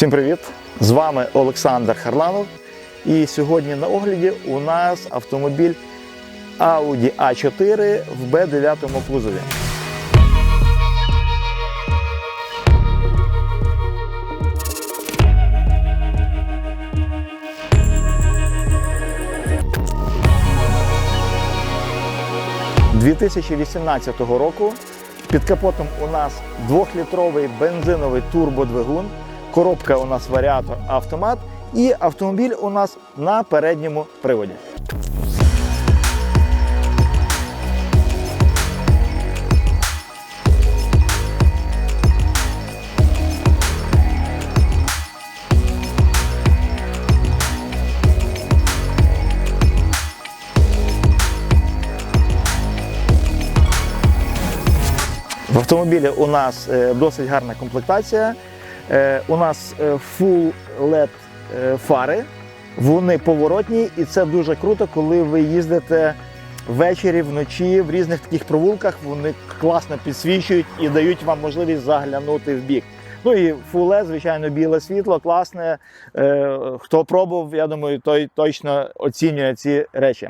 Всім привіт! З вами Олександр Харланов. І сьогодні на огляді у нас автомобіль Audi A4 в B9 кузові. – 2018 року під капотом у нас 2-літровий бензиновий турбодвигун, коробка у нас варіатор автомат і автомобіль у нас на передньому приводі. В автомобілі у нас е, досить гарна комплектація. Е, У нас е, full LED е, фари, вони поворотні, і це дуже круто, коли ви їздите ввечері, вночі в різних таких провулках. Вони класно підсвічують і дають вам можливість заглянути в бік. Ну і LED, звичайно, біле світло, класне. Хто пробував, я думаю, той точно оцінює ці речі.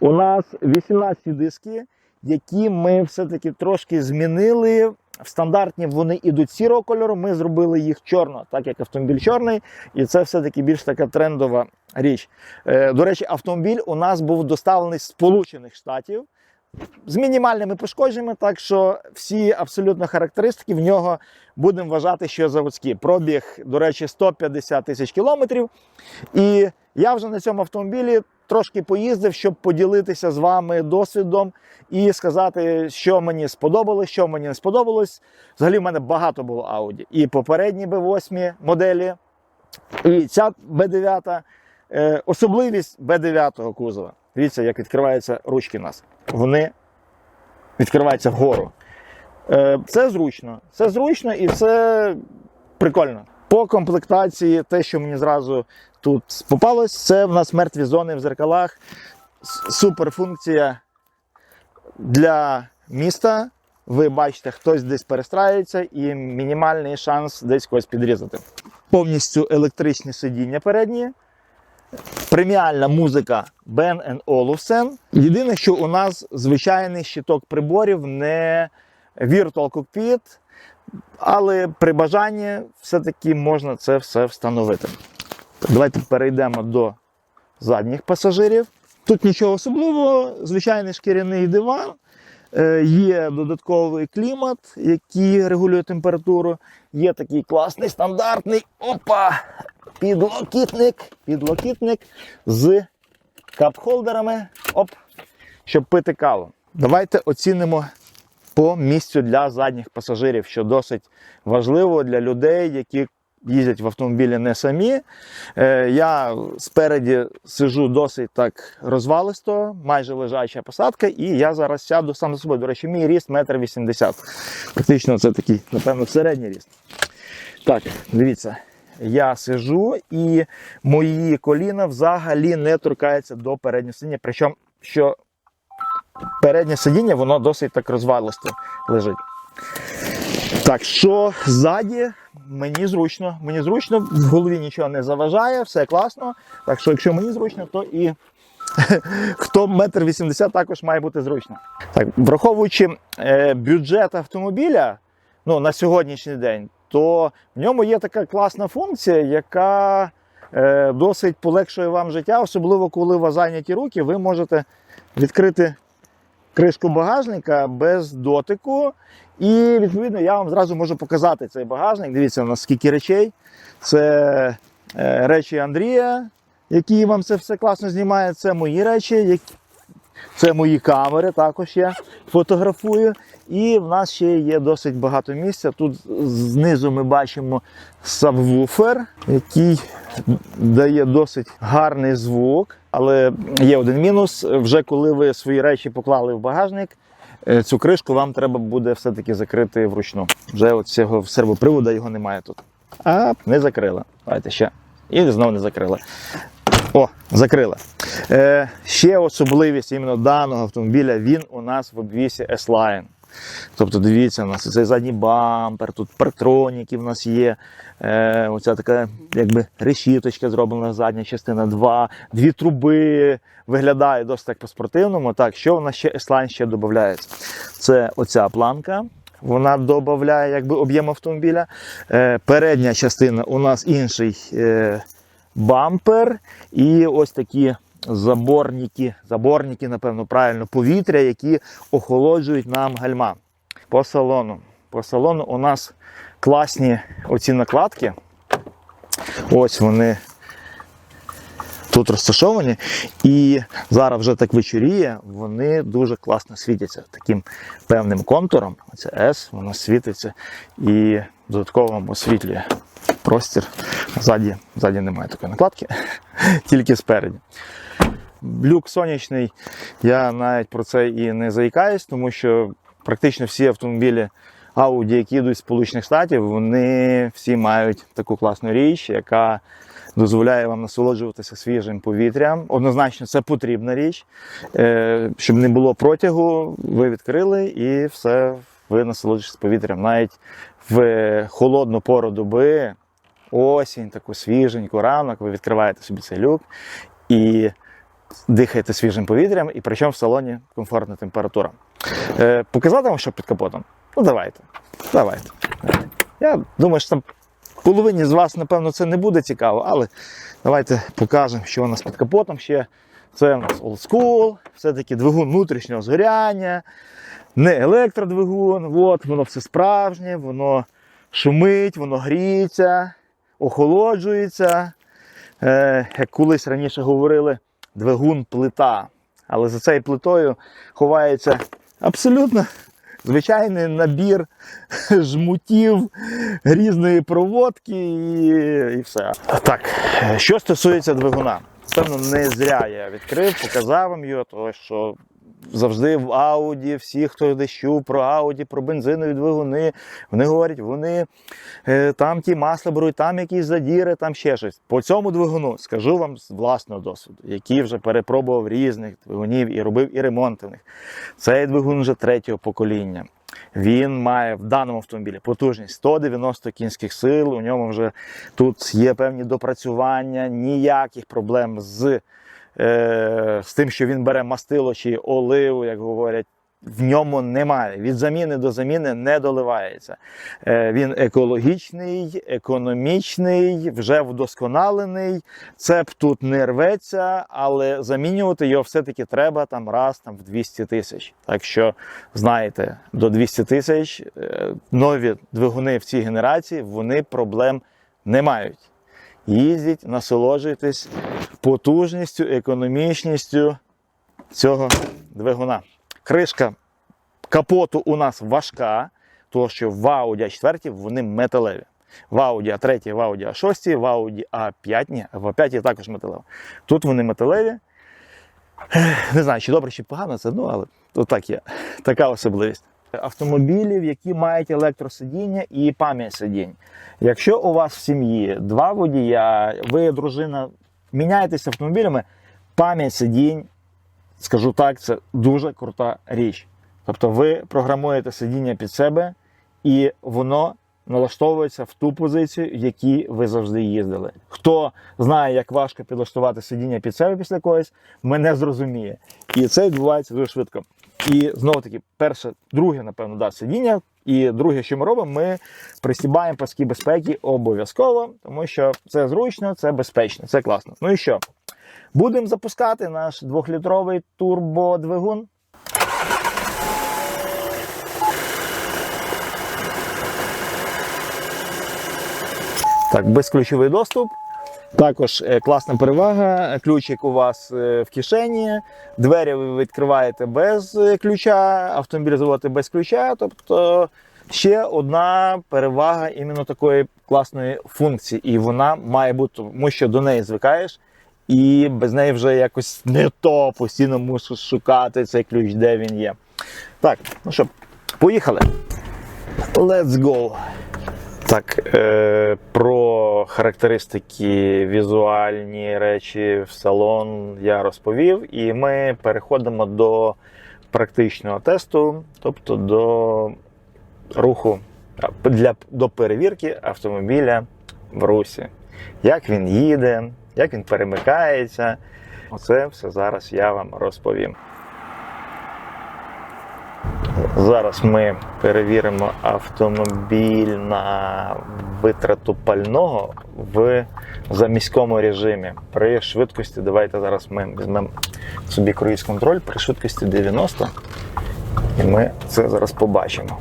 У нас 18 диски які ми все-таки трошки змінили. В стандартні вони йдуть сірого кольору, ми зробили їх чорно, так як автомобіль чорний, і це все-таки більш така трендова річ. Е, До речі, автомобіль у нас був доставлений з Сполучених Штатів з мінімальними пошкодженнями, так що всі абсолютно характеристики в нього будемо вважати, що заводські. Пробіг, до речі, 150 тисяч кілометрів. І я вже на цьому автомобілі трошки поїздив, щоб поділитися з вами досвідом і сказати, що мені сподобалось, що мені не сподобалось. Взагалі, в мене багато було Audi. І попередні B8 моделі, і ця B9. Е, Особливість B9 кузова. Дивіться, як відкриваються ручки нас. Вони відкриваються вгору. Це зручно. Це зручно і це прикольно. По комплектації, те, що мені зразу тут попалось, це в нас мертві зони в зеркалах. Суперфункція для міста. Ви бачите, хтось десь перестраюється і мінімальний шанс десь когось підрізати. Повністю електричні сидіння передні. Преміальна музика Ben Olufsen. Єдине, що у нас звичайний щиток приборів, не Virtual Cockpit, але при бажанні все-таки можна це все встановити. Давайте перейдемо до задніх пасажирів. Тут нічого особливого, звичайний шкіряний диван. Е, Є додатковий клімат, який регулює температуру. Є такий класний стандартний опа, підлокітник, підлокітник з кап-холдерами, оп, щоб пити каву. Давайте оцінимо по місцю для задніх пасажирів, що досить важливо для людей, які їздять в автомобілі не самі. Е, Я спереді сижу досить так розвалисто, майже лежача посадка, і я зараз сяду сам за собою. До речі, мій ріст 1,80 м. Практично це такий, напевно, середній ріст. Так, дивіться. Я сижу і мої коліна взагалі не торкаються до переднього сидіння. Причому, що переднє сидіння, воно досить так розвалисто лежить. Так, що ззаді, мені зручно. Мені зручно, в голові нічого не заважає, все класно. Так що, якщо мені зручно, то і хто метр вісімдесят також має бути зручно. Так, враховуючи е, бюджет автомобіля ну, на сьогоднішній день, то в ньому є така класна функція, яка е, досить полегшує вам життя, особливо коли у вас зайняті руки, ви можете відкрити кришку багажника без дотику. І відповідно я вам зразу можу показати цей багажник. Дивіться, у нас скільки речей. Це е, речі Андрія, які вам це все класно знімає. Це мої речі, це мої камери, також я фотографую. І в нас ще є досить багато місця. Тут знизу ми бачимо сабвуфер, який дає досить гарний звук. Але є один мінус. Вже коли ви свої речі поклали в багажник, е, цю кришку вам треба буде все-таки закрити вручну. Вже от цього сервоприводу його немає тут. А не закрили. Давайте ще. І знову не закрили. О, закрили. Е, ще особливість іменно даного автомобіля, він у нас в обвісі S-Line. Тобто, дивіться, у нас цей задній бампер, тут партроніки в нас є. Е, оця така якби решіточка зроблена задня частина, два, дві труби. Виглядає досить так по-спортивному. Так, що в нас ще S-Line ще додається? Це оця планка. Вона додає об'єм автомобіля. Е, передня частина у нас інший е, бампер і ось такі заборники, заборники, напевно, правильно, повітря, які охолоджують нам гальма по салону. По салону у нас класні оці накладки. Ось вони тут розташовані. І зараз вже так вечоріє, вони дуже класно світяться таким певним контуром. Це S, воно світиться і додатково вам освітлює простір. Ззаді, ззаді немає такої накладки, тільки спереді. Люк сонячний, я навіть про це і не заїкаюсь, тому що практично всі автомобілі Audi, які йдуть з Сполучених Штатів, вони всі мають таку класну річ, яка дозволяє вам насолоджуватися свіжим повітрям. Однозначно, це потрібна річ, Е, щоб не було протягу, ви відкрили і все, ви насолоджуєтесь повітрям. Навіть в холодну пору доби, осінь, таку свіженьку ранок, ви відкриваєте собі цей люк і дихаєте свіжим повітрям, і причому в салоні комфортна температура. Е, показати вам, що під капотом? Ну, давайте. Давайте. Я думаю, що там половині з вас, напевно, це не буде цікаво, але давайте покажемо, що у нас під капотом ще. Це у нас old school, все-таки двигун внутрішнього згоряння, не електродвигун. От, воно все справжнє, воно шумить, воно гріється, охолоджується. Е, як колись раніше говорили, двигун плита. Але за цією плитою ховається абсолютно звичайний набір жмутів, різної проводки і, і все. Так, що стосується двигуна, певно, не зря я відкрив, показав вам його, тому що завжди в Ауді, всі, хто чув про Ауді, про бензинові двигуни, вони говорять, вони е, там ті масла беруть, там якісь задіри, там ще щось. По цьому двигуну скажу вам з власного досвіду, який вже перепробував різних двигунів і робив і ремонти в них. Цей двигун вже третього покоління. Він має в даному автомобілі потужність 190 кінських сил. У ньому вже тут є певні допрацювання, ніяких проблем з, з тим, що він бере мастило чи оливу, як говорять. В ньому немає. Від заміни до заміни не доливається. Е, Він екологічний, економічний, вже вдосконалений. Цеп тут не рветься, але замінювати його все-таки треба там раз там, в 200 тисяч. Так що, знаєте, до 200 тисяч е, нові двигуни в цій генерації вони проблем не мають. Їздіть, насолоджуйтесь потужністю, економічністю цього двигуна. Кришка капоту у нас важка, тому що в Audi a 4 вони металеві. В Audi a 3, в Audi a 6, в Audi a 5, ні, в A5 також металева. Тут вони металеві. Не знаю, чи добре, чи погано це, ну, але так є. Така особливість. Автомобілів, які мають електросидіння і пам'ять сидінь. Якщо у вас в сім'ї два водія, ви, дружина, міняєтеся автомобілями, пам'ять сидінь скажу так, це дуже крута річ. Тобто ви програмуєте сидіння під себе, і воно налаштовується в ту позицію, в якій ви завжди їздили. Хто знає, як важко підлаштувати сидіння під себе після когось, мене зрозуміє. І це відбувається дуже швидко. І знову таки, перше, друге, напевно, да, сидіння. І друге, що ми робимо, ми пристібаємо паски безпеки обов'язково, тому що це зручно, це безпечно, це класно. Ну і що? Будемо запускати наш двохлітровий турбодвигун. Так, безключовий доступ. Також е, класна перевага. Ключик у вас е, в кишені, двері ви відкриваєте без е, ключа, автомобіль заводите без ключа. Тобто ще одна перевага іменно такої класної функції. І вона має бути, тому що до неї звикаєш, і без неї вже якось не то, постійно мусиш шукати цей ключ, де він є. Так, ну що, поїхали. Let's go. Так, е, про характеристики, візуальні речі в салон я розповів, і ми переходимо до практичного тесту, тобто до руху для, до перевірки автомобіля в русі. Як він їде, як він перемикається. Оце все зараз я вам розповім. Зараз ми перевіримо автомобіль на витрату пального в заміському режимі. При швидкості, давайте зараз ми візьмемо собі круїз контроль при швидкості 90. І ми це зараз побачимо.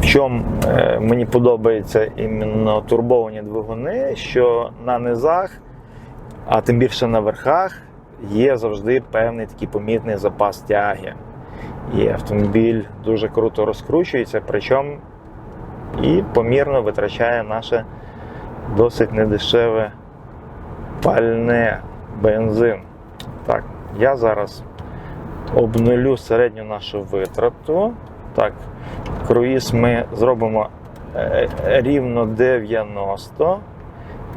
В чому е, мені подобається іменно турбовані двигуни, що на низах, а тим більше на верхах, є завжди певний такий помітний запас тяги. І автомобіль дуже круто розкручується, причому і помірно витрачає наше досить недешеве пальне бензин. Так, я зараз обнулю середню нашу витрату. Так, круїз ми зробимо е, рівно 90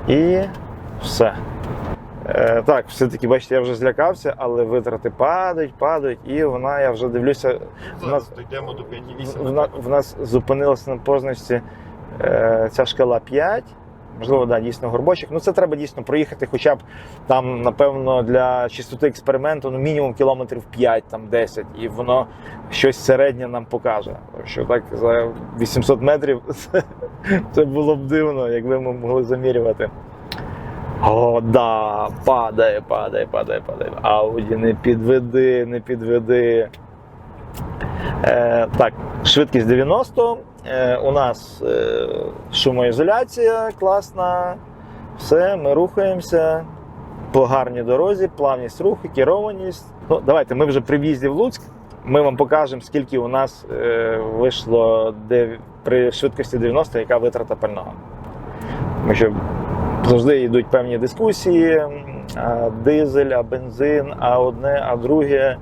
і все. Е, так, все-таки, бачите, я вже злякався, але витрати падають, падають, і вона, я вже дивлюся, в нас, дійдемо до 5,8. в, на- в нас зупинилася на позначці е, ця шкала 5. Можливо, да, дійсно горбочок. Ну це треба дійсно проїхати, хоча б там, напевно, для чистоти експерименту, ну мінімум кілометрів 5, там 10, і воно щось середнє нам покаже. Що так за 800 метрів це було б дивно, якби ми могли замірювати. О, да, падає, падає, падає, падає. Ауді, не підведи, не підведи. Е, так, швидкість 90. Е, у нас е, шумоізоляція класна. Все, ми рухаємося по гарній дорозі, плавність руху, керованість. Ну, давайте, ми вже при в'їзді в Луцьк. Ми вам покажемо, скільки у нас е, вийшло де, при швидкості 90, яка витрата пального. Тому що завжди йдуть певні дискусії: а дизель, а бензин, а одне, а друге.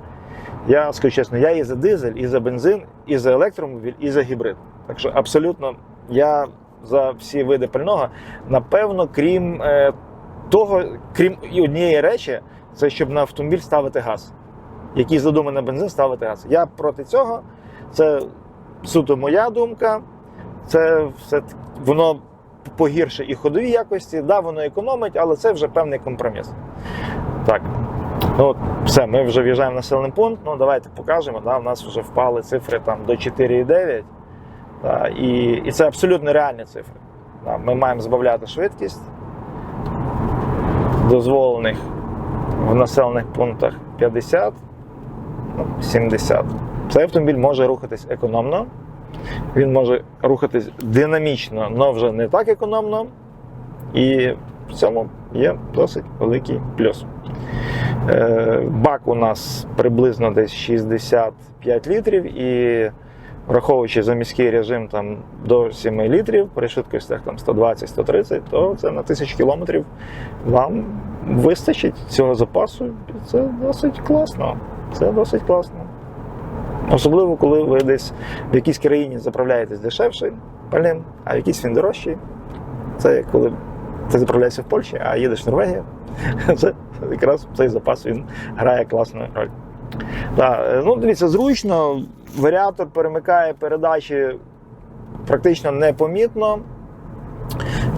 Я скажу чесно, я і за дизель, і за бензин, і за електромобіль, і за гібрид. Так що абсолютно я за всі види пального, напевно, крім е, того, крім однієї речі, це щоб на автомобіль ставити газ. Який задуманий на бензин ставити газ. Я проти цього. Це суто моя думка. Це все воно погірше і ходові якості. Да, воно економить, але це вже певний компроміс. Так. Ну, от, все, ми вже в'їжджаємо в населений пункт. Ну, давайте покажемо. Да, у нас вже впали цифри там до 4,9. Да, і, і це абсолютно реальні цифри. Да, ми маємо збавляти швидкість дозволених в населених пунктах 50, ну, 70. Цей автомобіль може рухатись економно, він може рухатись динамічно, але вже не так економно. І в цьому є досить великий плюс. Е, Бак у нас приблизно десь 65 літрів, і враховуючи за міський режим там до 7 літрів, при швидкостях там 120-130, то це на 1000 кілометрів вам вистачить цього запасу. Це досить класно. Це досить класно. Особливо, коли ви десь в якійсь країні заправляєтесь дешевше пальним, а в якійсь він дорожчий. Це коли ти заправляєшся в Польщі, а їдеш в Норвегію. Це якраз цей запас він грає класну роль. Так, ну, дивіться, зручно, варіатор перемикає передачі практично непомітно.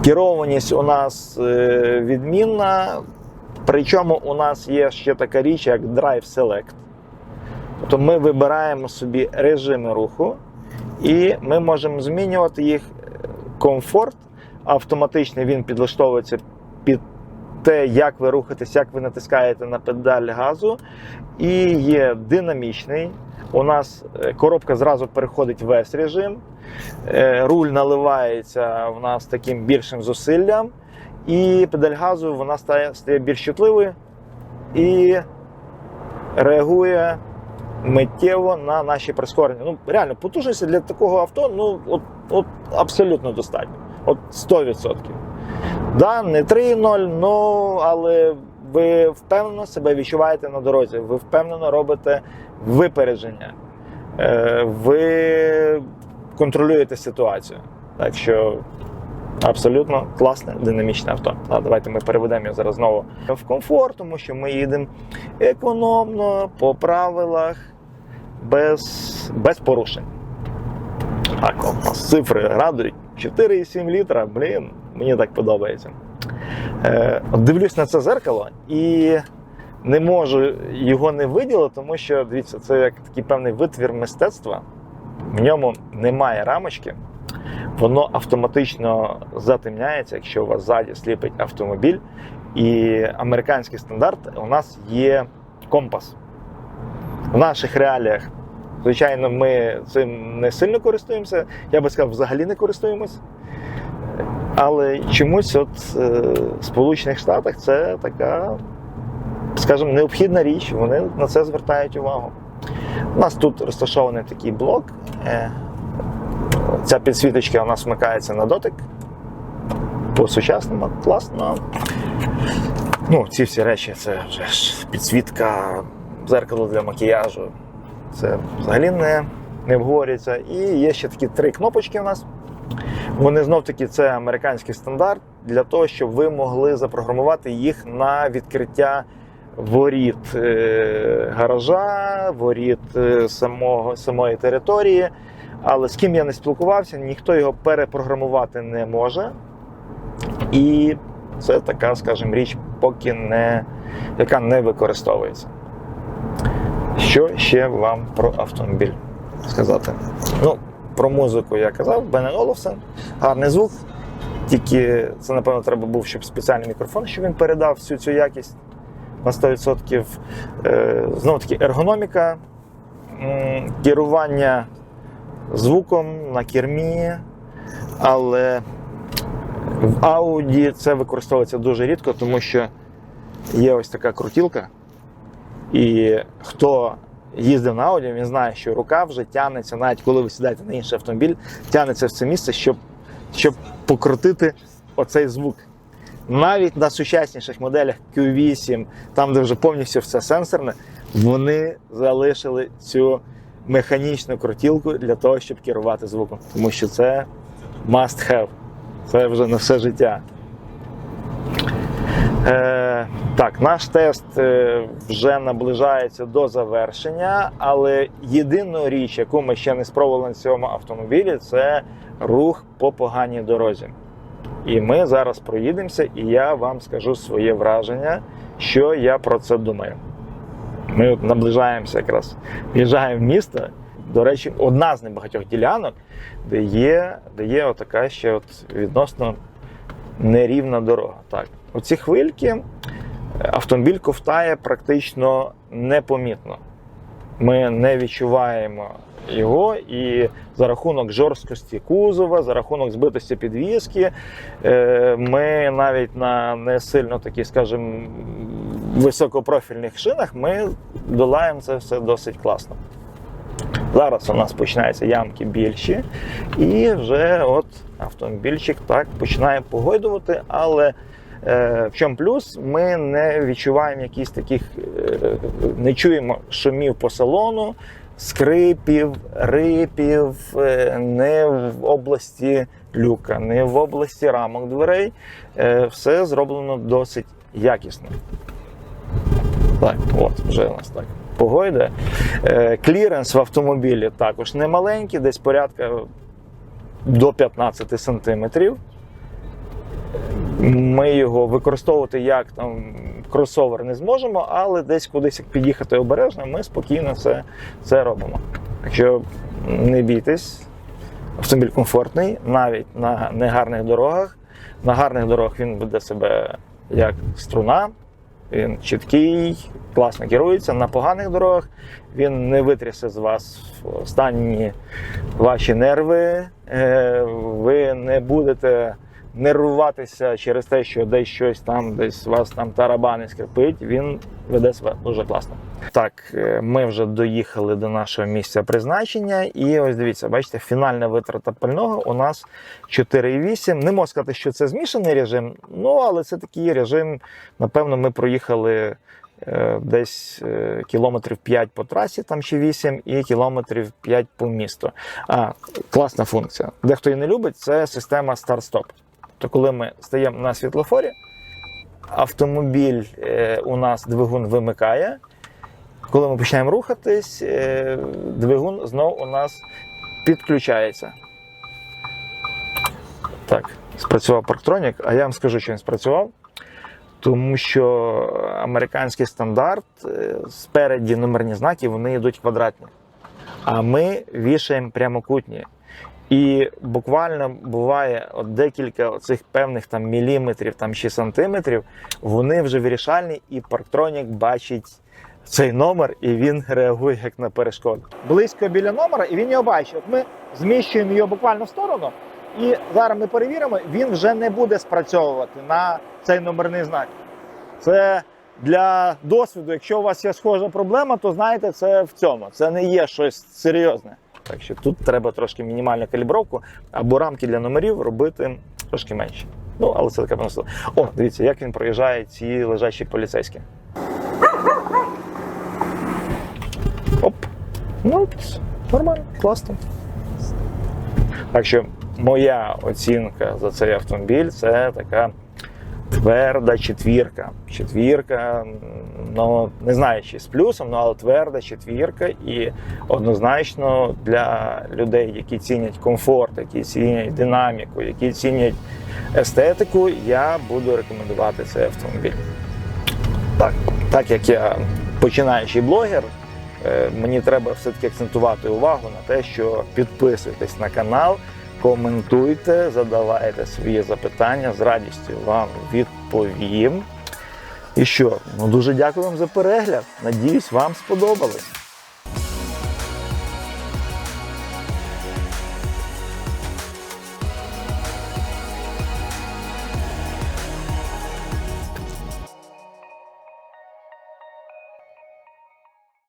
Керованість у нас е, відмінна. Причому у нас є ще така річ, як Drive Select. Тобто ми вибираємо собі режими руху, і ми можемо змінювати їх комфорт. Автоматично він підлаштовується під те, як ви рухаєтесь, як ви натискаєте на педаль газу. І є динамічний. У нас е, коробка зразу переходить в S режим. Е, Руль наливається в нас таким більшим зусиллям, і педаль газу вона стає, стає більш чутливою і реагує миттєво на наші прискорення. Ну, реально, потужності для такого авто ну, от, от абсолютно достатньо. От 100%. Да, не 3.0, ну але ви впевнено себе відчуваєте на дорозі, ви впевнено робите випередження, Е, ви контролюєте ситуацію. Так що Абсолютно класне, динамічне авто. А давайте ми переведемо його зараз знову в комфорт, тому що ми їдемо економно, по правилах, без, без порушень. Так, у нас цифри радують. 4,7 літра, блін, мені так подобається. Е, дивлюсь на це зеркало і не можу його не виділити, тому що дивіться, це як такий певний витвір мистецтва. В ньому немає рамочки, воно автоматично затемняється, якщо у вас ззаді сліпить автомобіль. І американський стандарт у нас є компас. В наших реаліях, звичайно, ми цим не сильно користуємося. Я би сказав, взагалі не користуємось. Але чомусь от е, в Сполучених Штатах це така, скажімо, необхідна річ. Вони на це звертають увагу. У нас тут розташований такий блок. Ця підсвіточка у нас вмикається на дотик. По-сучасному, класно. Ну, ці всі речі це вже ж підсвітка, зеркало для макіяжу. Це взагалі не, не обговорюється. І є ще такі три кнопочки у нас. Вони знов таки це американський стандарт для того, щоб ви могли запрограмувати їх на відкриття воріт е, гаража, воріт е, самого, самої території. Але з ким я не спілкувався, ніхто його перепрограмувати не може. І це така, скажімо, річ, поки не, яка не використовується. Що ще вам про автомобіль сказати? Ну, про музику я казав, Бенен Оловсен, гарний звук. Тільки це, напевно, треба був, щоб спеціальний мікрофон, щоб він передав всю цю якість на 100%. Е, Знову таки, ергономіка, керування звуком на кермі, але в Audi це використовується дуже рідко, тому що є ось така крутілка. І хто їздив на Audi, він знає, що рука вже тягнеться, навіть коли ви сідаєте на інший автомобіль, тягнеться в це місце, щоб, щоб покрутити оцей звук. Навіть на сучасніших моделях Q8, там, де вже повністю все сенсорне, вони залишили цю механічну крутілку для того, щоб керувати звуком. Тому що це must have. Це вже на все життя. Е, так, наш тест е, вже наближається до завершення, але єдину річ, яку ми ще не спробували на цьому автомобілі, це рух по поганій дорозі. І ми зараз проїдемося, і я вам скажу своє враження, що я про це думаю. Ми наближаємося якраз, в'їжджаємо в місто. До речі, одна з небагатьох ділянок, де є, де є отака ще от відносно нерівна дорога. Так, оці хвильки автомобіль ковтає практично непомітно. Ми не відчуваємо його, і за рахунок жорсткості кузова, за рахунок збитості підвіски, е, ми навіть на не сильно такі, скажімо, високопрофільних шинах ми долаємо це все досить класно. Зараз у нас починаються ямки більші, і вже от автомобільчик так починає погойдувати, але е, в чому плюс? Ми не відчуваємо якісь таких, е, не чуємо шумів по салону, скрипів, рипів, е, не в області люка, не в області рамок дверей. Е, все зроблено досить якісно. Так, от, вже у нас так. Погойде. Е, Кліренс в автомобілі також не маленький, десь порядка до 15 сантиметрів. Ми його використовувати як там кросовер не зможемо, але десь кудись як під'їхати обережно, ми спокійно це, це робимо. Так що не бійтесь, автомобіль комфортний, навіть на негарних дорогах. На гарних дорогах він буде себе як струна, він чіткий, класно керується. На поганих дорогах він не витрясе з вас останні ваші нерви. Е, Ви не будете нервуватися через те, що десь щось там, десь вас там тарабани скрипить. Він веде себе дуже класно. Так, е, ми вже доїхали до нашого місця призначення, і ось дивіться, бачите, фінальна витрата пального у нас 4,8. Не можу сказати, що це змішаний режим, ну але це такий режим. Напевно, ми проїхали е, десь е, кілометрів 5 по трасі, там ще 8, і кілометрів 5 по місту. А, класна функція. Дехто і не любить, це система старт-стоп. Тобто, коли ми стаємо на світлофорі, автомобіль е, у нас двигун вимикає. Коли ми починаємо рухатись, е, двигун знову у нас підключається. Так, спрацював парктронік, а я вам скажу, що він спрацював. Тому що американський стандарт е, спереді номерні знаки вони йдуть квадратні. А ми вішаємо прямокутні. І буквально буває от декілька цих певних там міліметрів там, чи сантиметрів, вони вже вирішальні, і парктронік бачить цей номер, і він реагує як на перешкоду. Близько біля номера, і він його бачить. От ми зміщуємо його буквально в сторону, і зараз ми перевіримо, він вже не буде спрацьовувати на цей номерний знак. Це для досвіду. Якщо у вас є схожа проблема, то знаєте, це в цьому. Це не є щось серйозне. Так що тут треба трошки мінімальну калібровку або рамки для номерів робити трошки менше. Ну, але це таке просто. О, дивіться, як він проїжджає ці лежачі поліцейські. Оп. Ну, нормально, класно. Так що моя оцінка за цей автомобіль це така тверда четвірка. Четвірка, ну не знаю, чи з плюсом, ну, але тверда четвірка. І однозначно для людей, які цінять комфорт, які цінять динаміку, які цінять естетику, я буду рекомендувати цей автомобіль. Так, так як я починаючий блогер, е, мені треба все-таки акцентувати увагу на те, що підписуйтесь на канал, коментуйте, задавайте свої запитання, з радістю вам відповім. І що? Ну дуже дякую вам за перегляд. Надіюсь, вам сподобалось.